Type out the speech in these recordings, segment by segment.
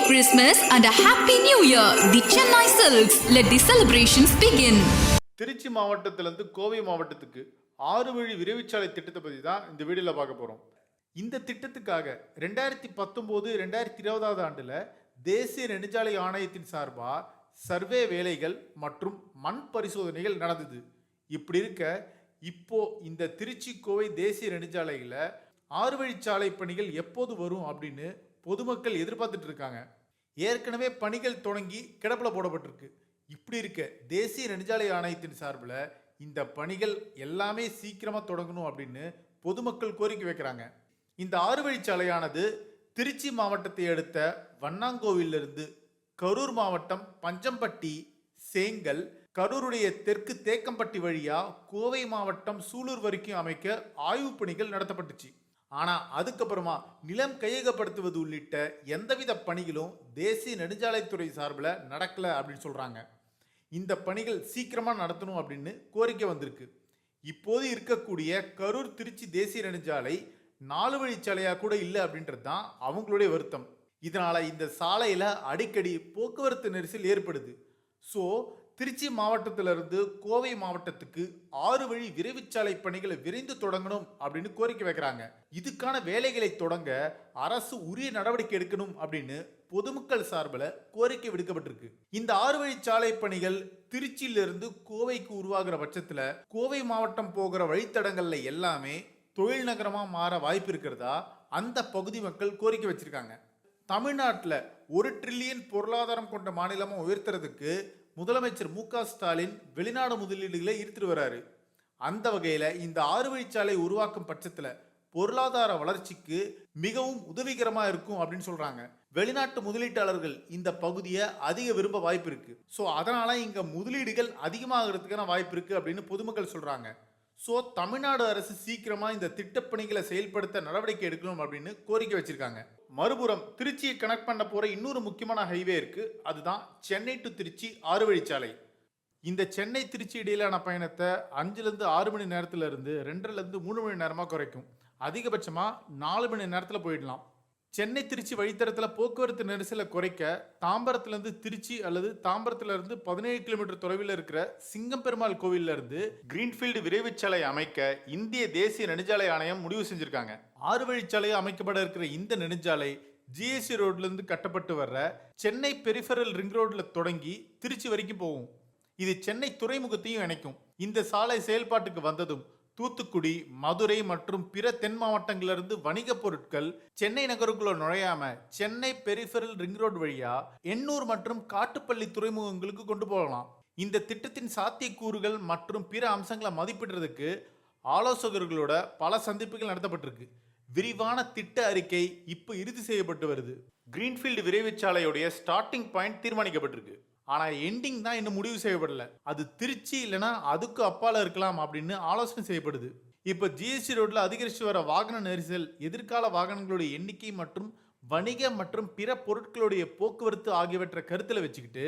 Merry Christmas and a Happy New Year! The Chennai Silks. Let the celebrations begin. Trichy மாவட்டத்திலிருந்து கோவை மாவட்டத்துக்கு ஆறு வழி விரைவுச்சாலை திட்டத்தை பற்றி தான் இந்த வீடியோவில் பார்க்க போகிறோம் இந்த திட்டத்துக்காக ரெண்டாயிரத்தி பத்தொம்போது ரெண்டாயிரத்தி இருபதாவது ஆண்டில் தேசிய நெடுஞ்சாலை ஆணையத்தின் சார்பாக சர்வே வேலைகள் மற்றும் மண் பரிசோதனைகள் நடந்தது இப்படி இருக்க இப்போ இந்த திருச்சி கோவை தேசிய நெடுஞ்சாலையில் ஆறு வழிச்சாலை பணிகள் எப்போது வரும் அப்படின்னு பொதுமக்கள் எதிர்பார்த்துட்டு இருக்காங்க ஏற்கனவே பணிகள் தொடங்கி கிடப்பில் போடப்பட்டிருக்கு. இப்படி இருக்க தேசிய நெடுஞ்சாலை ஆணையத்தின் சார்பில் இந்த பணிகள் எல்லாமே சீக்கிரமாக தொடங்கணும் அப்படின்னு பொதுமக்கள் கோரிக்கை வைக்கிறாங்க. இந்த ஆறு வழிச்சாலையானது திருச்சி மாவட்டத்தை அடுத்த வண்ணாங்கோவிலிருந்து கரூர் மாவட்டம் பஞ்சம்பட்டி சேங்கல் கரூருடைய தெற்கு தேக்கம்பட்டி வழியாக கோவை மாவட்டம் சூலூர் வரைக்கும் அமைக்க ஆய்வுப் பணிகள் நடத்தப்பட்டுச்சு. ஆனால் அதுக்கப்புறமா நிலம் கையகப்படுத்துவது உள்ளிட்ட எந்தவித பணிகளும் தேசிய நெடுஞ்சாலைத்துறை சார்பில் நடக்கல அப்படின்னு சொல்கிறாங்க இந்த பணிகள் சீக்கிரமாக நடத்தணும் அப்படின்னு கோரிக்கை வந்திருக்கு. இப்போது இருக்கக்கூடிய கரூர் திருச்சி தேசிய நெடுஞ்சாலை நாலு வழிச்சாலையாக கூட இல்லை அப்படின்றது தான் அவங்களுடைய வருத்தம். இதனால் இந்த சாலையில் அடிக்கடி போக்குவரத்து நெரிசல் ஏற்படுது. ஸோ திருச்சி மாவட்டத்திலிருந்து கோவை மாவட்டத்துக்கு ஆறு வழி விரைவுச்சாலை பணிகளை விரைந்து தொடங்கணும் அப்படின்னு கோரிக்கை வைக்கிறாங்க. இதுக்கான வேலைகளை தொடங்க அரசு உரிய நடவடிக்கை எடுக்கணும் அப்படின்னு பொதுமக்கள் சார்பில் கோரிக்கை விடுக்கப்பட்டிருக்கு. இந்த ஆறு சாலை பணிகள் திருச்சியிலிருந்து கோவைக்கு உருவாகிற பட்சத்தில் கோவை மாவட்டம் போகிற வழித்தடங்கள்ல எல்லாமே தொழில் நகரமாக மாற வாய்ப்பு இருக்கிறதா? அந்த பகுதி மக்கள் கோரிக்கை வச்சிருக்காங்க. தமிழ்நாட்டில் ஒரு ட்ரில்லியன் பொருளாதாரம் கொண்ட மாநிலமாக உயர்த்துறதுக்கு முதலமைச்சர் மு ஸ்டாலின் வெளிநாடு முதலீடுகளை ஈர்த்துட்டு வராரு. அந்த வகையில் இந்த ஆறு வழிச்சாலை உருவாக்கும் பட்சத்தில் பொருளாதார வளர்ச்சிக்கு மிகவும் உதவிகரமாக இருக்கும் அப்படின்னு சொல்றாங்க. வெளிநாட்டு முதலீட்டாளர்கள் இந்த பகுதியை அதிக விரும்ப வாய்ப்பு இருக்கு. ஸோ அதனால இங்க முதலீடுகள் அதிகமாகிறதுக்கான வாய்ப்பு இருக்கு அப்படின்னு பொதுமக்கள் சொல்றாங்க. ஸோ தமிழ்நாடு அரசு சீக்கிரமா இந்த திட்டப்பணிகளை செயல்படுத்த நடவடிக்கை எடுக்கணும் அப்படின்னு கோரிக்கை வச்சிருக்காங்க. மறுபுறம் திருச்சியை கனெக்ட் பண்ண போற இன்னொரு முக்கியமான ஹைவே இருக்கு. அதுதான் சென்னை டு திருச்சி ஆறு வழிச்சாலை இந்த சென்னை திருச்சி இடையிலான பயணத்தை அஞ்சுலேருந்து ஆறு மணி நேரத்துல இருந்து ரெண்டுலேருந்து மூணு மணி நேரமாக குறைக்கும். அதிகபட்சமாக நாலு மணி நேரத்தில் போயிடலாம். சென்னை திருச்சி வழித்தடத்தில் போக்குவரத்து நெரிசலை குறைக்க தாம்பரத்துலேருந்து திருச்சி அல்லது தாம்பரத்துலேருந்து பதினேழு கிலோமீட்டர் தொலைவில் இருக்கிற சிங்கம்பெருமாள் பெருமாள் இருந்து கிரீன்ஃபீல்டு விரைவுச்சாலை அமைக்க இந்திய தேசிய நெடுஞ்சாலை ஆணையம் முடிவு செஞ்சுருக்காங்க. ஆறு வழிச்சாலை அமைக்கப்பட இருக்கிற இந்த நெடுஞ்சாலை ஜிஎஸ்சி ரோட்லேருந்து கட்டப்பட்டு வர்ற சென்னை பெரிஃபரல் ரிங் ரோட்ல தொடங்கி திருச்சி வரைக்கும் போகும். இது சென்னை துறைமுகத்தையும் இணைக்கும். இந்த சாலை செயல்பாட்டுக்கு வந்ததும் தூத்துக்குடி மதுரை மற்றும் பிற தென் மாவட்டங்களிலிருந்து வணிகப் பொருட்கள் சென்னை நகருக்குள்ள நுழையாம சென்னை பெரிஃபெரல் ரிங் ரோடு வழியா எண்ணூர் மற்றும் காட்டுப்பள்ளி துறைமுகங்களுக்கு கொண்டு போகலாம். இந்த திட்டத்தின் சாத்தியக்கூறுகள் மற்றும் பிற அம்சங்களை மதிப்பிடுறதுக்கு ஆலோசகர்களோட பல சந்திப்புகள் நடத்தப்பட்டிருக்கு. விரிவான திட்ட அறிக்கை இப்போ இறுதி செய்யப்பட்டு வருது. கிரீன்ஃபீல்டு விரைவுச்சாலையுடைய ஸ்டார்டிங் பாயிண்ட் தீர்மானிக்கப்பட்டிருக்கு. ஆனால் எண்டிங் தான் இன்னும் முடிவு செய்யப்படல. அது திருச்சி இல்லைன்னா அதுக்கு அப்பால இருக்கலாம் அப்படின்னு ஆலோசனை செய்யப்படுது. இப்போ ஜிஎஸ்டி ரோட்டில் அதிகரித்து வர வாகன நெரிசல் எதிர்கால வாகனங்களுடைய எண்ணிக்கை மற்றும் வணிக மற்றும் பிற பொருட்களுடைய போக்குவரத்து ஆகியவற்றை கருத்தில் வச்சுக்கிட்டு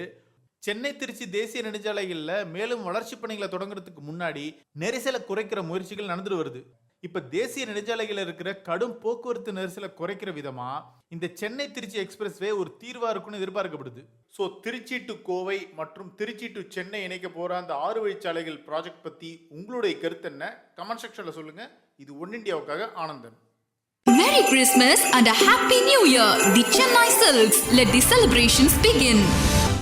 சென்னை திருச்சி தேசிய நெடுஞ்சாலைகளில் மேலும் வளர்ச்சி பணிகளை தொடங்குறதுக்கு முன்னாடி நெரிசலை குறைக்கிற முயற்சிகள் நடந்துட்டு வருது. இப்போ தேசிய நெடுஞ்சாலைகளில் இருக்கிற கடும் போக்குவரத்து நெரிசலை குறைக்கிற விதமாக இந்த சென்னை திருச்சி எக்ஸ்பிரஸ்வே ஒரு தீர்வாக இருக்கும்னு எதிர்பார்க்கப்படுது ஸோ திருச்சி டு கோவை மற்றும் திருச்சி டு சென்னை இணைக்க போகிற அந்த ஆறு வழிச்சாலைகள் ப்ராஜெக்ட் பற்றி உங்களுடைய கருத்து என்ன கமெண்ட் செக்ஷனில் சொல்லுங்கள் இது one இண்டியாவுக்காக Anandan Merry Christmas and a Happy New Year! The Chennai Silks. Let the celebrations begin.